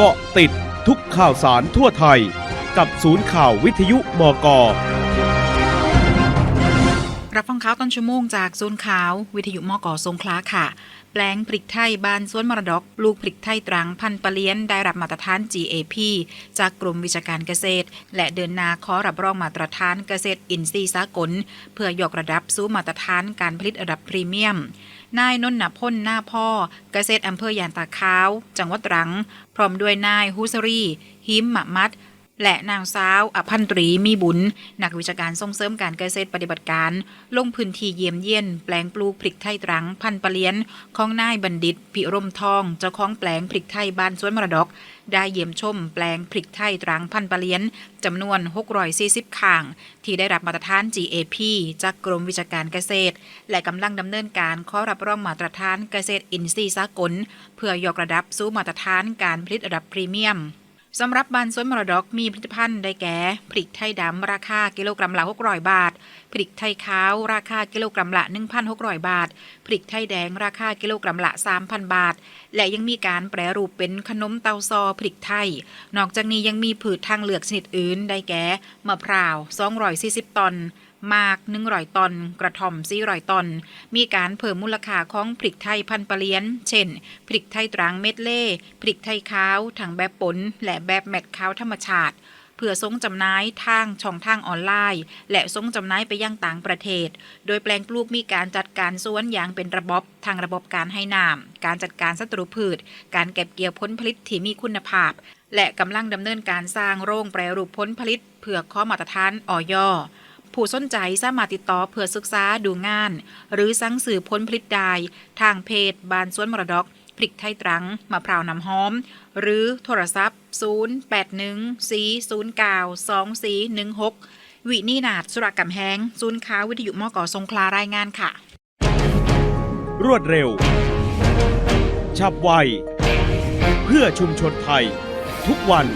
เกาะติดทุกข่าวสารทั่วไทย กับศูนย์ข่าววิทยุมก รับฟังข่าวต้นชั่วโมงจากศูนขาว วิทยุมกสงขลาค่ะ แปลงพริกไทยบานสวนมรดก ลูกพริกไทยตรังพันปะเลี้ยนได้รับมาตรฐาน GAP จากกรมวิชาการเกษตร และเดินนาขอรับรองมาตรฐานเกษตรอินทรีย์สากล เพื่อยกระดับสู่มาตรฐานการผลิตระดับพรีเมียมนายนนท์พ่นหน้าพ่อ เกษตรอำเภอยานตาขาว จังหวัดตรัง พร้อมด้วยนายฮุสรีหิมหมะมัด และนางสาวอภันตรีมีบุญ นักวิชาการส่งเสริมการเกษตรปฏิบัติการ ลงพื้นที่เยี่ยมเยียน แปลงปลูกพริกไทยตรัง พันปะเลียน ของนายบัณฑิตพิรมทอง เจ้าของแปลงพริกไทยบ้านสวนมรดก ได้เยี่ยมชม แปลงพริกไทยตรังพันปะเลียนจำนวน 640ข่าง ที่ได้รับมาตรฐาน GAP จากกรมวิชาการเกษตร และกำลังดำเนินการขอรับรองมาตรฐานเกษตรอินทรีย์สากล เพื่อยกระดับสู่มาตรฐานการผลิตระดับพรีเมียม สำหรับบานสวนมรดกมีผลิตภัณฑ์ได้แก่พริกไทยดำราคากิโลกรัมละ600 บาทพริกไทยขาวราคากิโลกรัมละ 1,600 บาทพริกไทยแดงราคากิโลกรัมละ 3,000 บาท และยังมีการแปรรูปเป็นขนมเตาซอพริกไทย นอกจากนี้ยังมีผืชทางเลือกชนิดอื่นได้แก่มะพร้าว 240 ตอน มาก100ตอน กระท่อม400ตอน มีการเพิ่มมูลค่าของพริกไทยพันปะเลียน เช่น พริกไทยตรังเม็ดเล่พริกไทยขาวทั้งแบบปนและแบบแมตขาวธรรมชาติเพื่อส่งจำหน่ายทางช่องทางออนไลน์ และส่งจำหน่ายไปยังต่างประเทศ โดยแปลงปลูกมีการจัดการสวนอย่างเป็นระบบทางระบบการให้น้ำการจัดการศัตรูพืช การเก็บเกี่ยวผลผลิตที่มีคุณภาพ และกำลังดำเนินการสร้างโรงแปรรูปผลผลิต เพื่อข้อมาตรฐานออย ผู้สนใจสามารถติดต่อเพื่อศึกษาดูงาน หรือสั่งสื่อผลผลิตได้ทางเพจบานสวนมรดกพริกไทยตรังมะพร้าวน้ำหอม หรือโทรศัพท์ 0814092416 วินีนาฏสุรกำแหงศูนย์ค้าวิทยุมกสงขลารายงานค่ะ รวดเร็ว ฉับไว เพื่อชุมชนไทย ทุกวัน